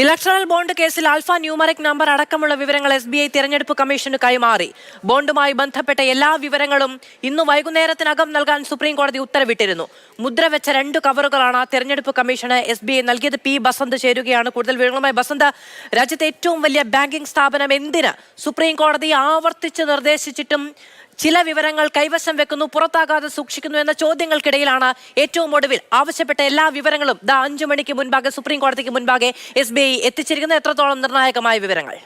Electoral bond കേസിൽ alpha numeric number അടക്കമുള്ള വിവരങ്ങൾ എസ് ബി ഐ തിരഞ്ഞെടുപ്പ് കമ്മീഷന് കൈമാറി ബോണ്ടുമായി ബന്ധപ്പെട്ട എല്ലാ വിവരങ്ങളും ഇന്ന് വൈകുന്നേരത്തിനകം നൽകാൻ സുപ്രീം കോടതി ഉത്തരവിട്ടിരുന്നു. മുദ്ര വെച്ച രണ്ട് കവറുകളാണ് തിരഞ്ഞെടുപ്പ് കമ്മീഷന് എസ് ബി ഐ നൽകിയത്. പി ബസന്ത് ചേരുകയാണ് കൂടുതൽ വിവരങ്ങളുമായി. ബസന്ത് രാജ്യത്തെ ഏറ്റവും വലിയ ബാങ്കിംഗ് സ്ഥാപനം എന്തിന് സുപ്രീം കോടതി ആവർത്തിച്ച് നിർദ്ദേശിച്ചിട്ടും ചില വിവരങ്ങൾ കൈവശം വെക്കുന്നു പുറത്താകാതെ സൂക്ഷിക്കുന്നു എന്ന ചോദ്യങ്ങൾക്കിടയിലാണ് ഏറ്റവും ഒടുവിൽ ആവശ്യപ്പെട്ട എല്ലാ വിവരങ്ങളും ദ അഞ്ചു മണിക്ക് മുൻപാകെ സുപ്രീം കോടതിക്ക് മുൻപാകെ എസ് ബി ഐ എത്രത്തോളം നിർണായകമായ വിവരങ്ങൾ?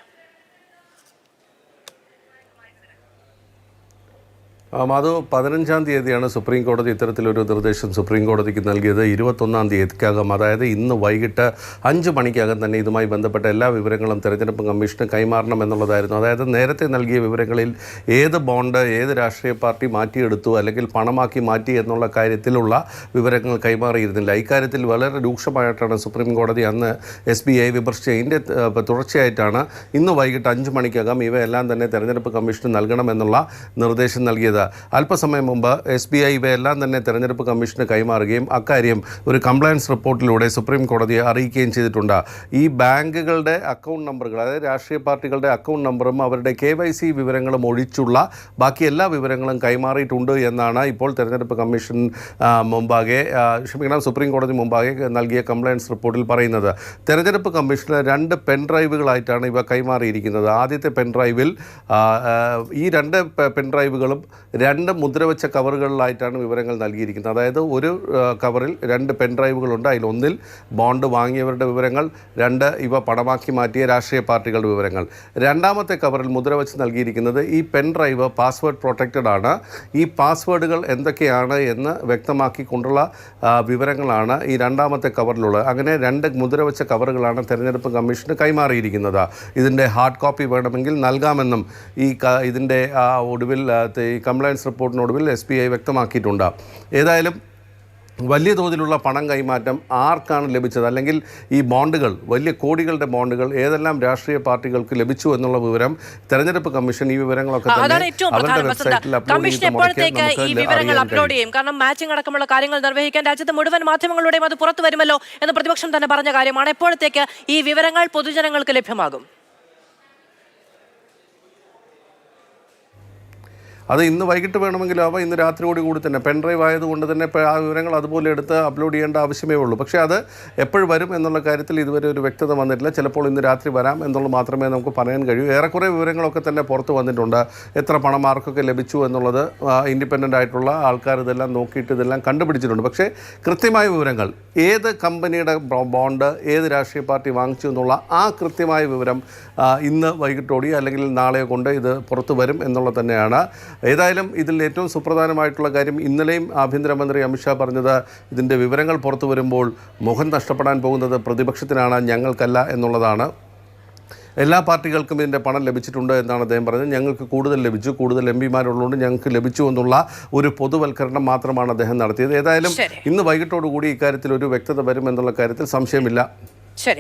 മാധു പതിനഞ്ചാം തീയതിയാണ് സുപ്രീം കോടതി ഇത്തരത്തിലൊരു നിർദ്ദേശം സുപ്രീം കോടതിക്ക് നൽകിയത്. ഇരുപത്തൊന്നാം തീയതിക്കകം അതായത് ഇന്ന് വൈകിട്ട് അഞ്ച് മണിക്കകം തന്നെ ഇതുമായി ബന്ധപ്പെട്ട എല്ലാ വിവരങ്ങളും തെരഞ്ഞെടുപ്പ് കമ്മീഷന് കൈമാറണം എന്നുള്ളതായിരുന്നു. അതായത് നേരത്തെ നൽകിയ വിവരങ്ങളിൽ ഏത് ബോണ്ട് ഏത് രാഷ്ട്രീയ പാർട്ടി മാറ്റിയെടുത്തു അല്ലെങ്കിൽ പണമാക്കി മാറ്റി എന്നുള്ള കാര്യത്തിലുള്ള വിവരങ്ങൾ കൈമാറിയിരുന്നില്ല. ഇക്കാര്യത്തിൽ വളരെ രൂക്ഷമായിട്ടാണ് സുപ്രീം കോടതി അന്ന് എസ് ബി ഐ വിമർശിച്ച ഇതിന്റെ തുടർച്ചയായിട്ടാണ് ഇന്ന് വൈകിട്ട് അഞ്ച് മണിക്കകം ഇവയെല്ലാം തന്നെ തെരഞ്ഞെടുപ്പ് കമ്മീഷന് നൽകണമെന്നുള്ള നിർദ്ദേശം നൽകിയത്. അല്പസമയം മുമ്പ് എസ് ബി ഐ ഇവയെല്ലാം തന്നെ തെരഞ്ഞെടുപ്പ് കമ്മീഷന് കൈമാറുകയും അക്കാര്യം ഒരു കംപ്ലയൻസ് റിപ്പോർട്ടിലൂടെ സുപ്രീം കോടതിയെ അറിയിക്കുകയും ചെയ്തിട്ടുണ്ട്. ഈ ബാങ്കുകളുടെ അക്കൗണ്ട് നമ്പറുകൾ അതായത് രാഷ്ട്രീയ പാർട്ടികളുടെ അക്കൗണ്ട് നമ്പറും അവരുടെ കെ വൈ സി വിവരങ്ങളും ഒഴിച്ചുള്ള ബാക്കി എല്ലാ വിവരങ്ങളും കൈമാറിയിട്ടുണ്ട് എന്നാണ് ഇപ്പോൾ തെരഞ്ഞെടുപ്പ് കമ്മീഷൻ മുമ്പാകെ ക്ഷമിക്കണം സുപ്രീം കോടതി മുമ്പാകെ നൽകിയ കംപ്ലയൻസ് റിപ്പോർട്ടിൽ പറയുന്നത്. തെരഞ്ഞെടുപ്പ് കമ്മീഷന് രണ്ട് പെൻ ഡ്രൈവുകളായിട്ടാണ് ഇവ കൈമാറിയിരിക്കുന്നത്. ആദ്യത്തെ പെൻ ഡ്രൈവിൽ ഈ രണ്ട് പെൻ ഡ്രൈവുകളും രണ്ട് മുദ്രവെച്ച കവറുകളിലായിട്ടാണ് വിവരങ്ങൾ നൽകിയിരിക്കുന്നത്. അതായത് ഒരു കവറിൽ രണ്ട് പെൻ ഡ്രൈവുകളുണ്ട് അതിലൊന്നിൽ ബോണ്ട് വാങ്ങിയവരുടെ വിവരങ്ങൾ രണ്ട് ഇവ പണമാക്കി മാറ്റിയ രാഷ്ട്രീയ പാർട്ടികളുടെ വിവരങ്ങൾ. രണ്ടാമത്തെ കവറിൽ മുദ്രവെച്ച് നൽകിയിരിക്കുന്നത് ഈ പെൻ ഡ്രൈവ് പാസ്വേഡ് പ്രൊട്ടക്റ്റഡ് ആണ്. ഈ പാസ്വേഡുകൾ എന്തൊക്കെയാണ് എന്ന് വ്യക്തമാക്കിക്കൊണ്ടുള്ള വിവരങ്ങളാണ് ഈ രണ്ടാമത്തെ കവറിലുള്ളത്. അങ്ങനെ രണ്ട് മുദ്രവെച്ച കവറുകളാണ് തെരഞ്ഞെടുപ്പ് കമ്മീഷന് കൈമാറിയിരിക്കുന്നത്. ഇതിന്റെ ഹാർഡ് കോപ്പി വേണമെങ്കിൽ നൽകാമെന്നും ഈ ഇതിന്റെ ഒടുവിൽ കംപ്ലയൻസ് റിപ്പോർട്ടിനൊടുവിൽ എസ് ബി ഐ വ്യക്തമാക്കിയിട്ടുണ്ട്. ഏതായാലും വലിയ തോതിലുള്ള പണം കൈമാറ്റം ആർക്കാണ് ലഭിച്ചത്? അല്ലെങ്കിൽ ഈ ബോണ്ടുകൾ വലിയ കോടികളുടെ ബോണ്ടുകൾ ഏതെല്ലാം രാഷ്ട്രീയ പാർട്ടികൾക്ക് ലഭിച്ചു എന്നുള്ള വിവരം തെരഞ്ഞെടുപ്പ് കമ്മീഷൻ ഈ വിവരങ്ങളൊക്കെ അവരുടെ വെബ്സൈറ്റിൽ അപ്ലോഡ് ഈ വിവരങ്ങൾ അപ്ലോഡ്. ചെയ്യും? കാരണം മാച്ചിങ് അടക്കമുള്ള കാര്യങ്ങൾ നിർവഹിക്കാൻ രാജ്യത്തെ മുഴുവൻ മാധ്യമങ്ങളുടെയും അത് പുറത്തു വരുമല്ലോ എന്ന് പ്രതിപക്ഷം തന്നെ പറഞ്ഞ കാര്യമാണ്. എപ്പോഴത്തേക്ക് ഈ വിവരങ്ങൾ പൊതുജനങ്ങൾക്ക് ലഭ്യമാകും? അത് ഇന്ന് വൈകിട്ട് വേണമെങ്കിലും അവ ഇന്ന് രാത്രിയോട് കൂടി തന്നെ പെൻഡ്രൈവ് ആയതുകൊണ്ട് തന്നെ ആ വിവരങ്ങൾ അതുപോലെ എടുത്ത് അപ്ലോഡ് ചെയ്യേണ്ട ആവശ്യമേ ഉള്ളൂ. പക്ഷേ അത് എപ്പോഴും വരും എന്നുള്ള കാര്യത്തിൽ ഇതുവരെ ഒരു വ്യക്തത വന്നിട്ടില്ല. ചിലപ്പോൾ ഇന്ന് രാത്രി വരാം എന്നുള്ളത് മാത്രമേ നമുക്ക് പറയാൻ കഴിയൂ. ഏറെക്കുറെ വിവരങ്ങളൊക്കെ തന്നെ പുറത്ത് വന്നിട്ടുണ്ട്. എത്ര പണം ആർക്കൊക്കെ ലഭിച്ചു എന്നുള്ളത് ഇൻഡിപെൻഡന്റ് ആയിട്ടുള്ള ആൾക്കാർ ഇതെല്ലാം നോക്കിയിട്ട് ഇതെല്ലാം കണ്ടുപിടിച്ചിട്ടുണ്ട്. പക്ഷേ കൃത്യമായ വിവരങ്ങൾ ഏത് കമ്പനിയുടെ ബോണ്ട് ഏത് രാഷ്ട്രീയ പാർട്ടി വാങ്ങിച്ചു എന്നുള്ള ആ കൃത്യമായ വിവരം ഇന്ന് വൈകിട്ടോടി അല്ലെങ്കിൽ നാളെ കൊണ്ട് ഇത് പുറത്തു വരും എന്നുള്ളത് തന്നെയാണ് ഏതായാലും ഇതിൽ ഏറ്റവും സുപ്രധാനമായിട്ടുള്ള കാര്യം ഇന്നലെയും ആഭ്യന്തരമന്ത്രി അമിത്ഷാ പറഞ്ഞത് ഇതിന്റെ വിവരങ്ങൾ പുറത്തു വരുമ്പോൾ മുഖം നഷ്ടപ്പെടാൻ പോകുന്നത് പ്രതിപക്ഷത്തിനാണ് ഞങ്ങൾക്കല്ല എന്നുള്ളതാണ്. എല്ലാ പാർട്ടികൾക്കും ഇതിന്റെ പണം ലഭിച്ചിട്ടുണ്ട് എന്നാണ് അദ്ദേഹം പറഞ്ഞത്. ഞങ്ങൾക്ക് കൂടുതൽ ലഭിച്ചു. കൂടുതൽ എം പിമാരുള്ളതുകൊണ്ട് ഞങ്ങൾക്ക് ലഭിച്ചു എന്നുള്ള ഒരു പൊതുവൽക്കരണം മാത്രമാണ് അദ്ദേഹം നടത്തിയത്. ഏതായാലും. ഇന്ന് വൈകിട്ടോടുകൂടി ഇക്കാര്യത്തിൽ ഒരു വ്യക്തത വരുമെന്നുള്ള കാര്യത്തിൽ സംശയമില്ല.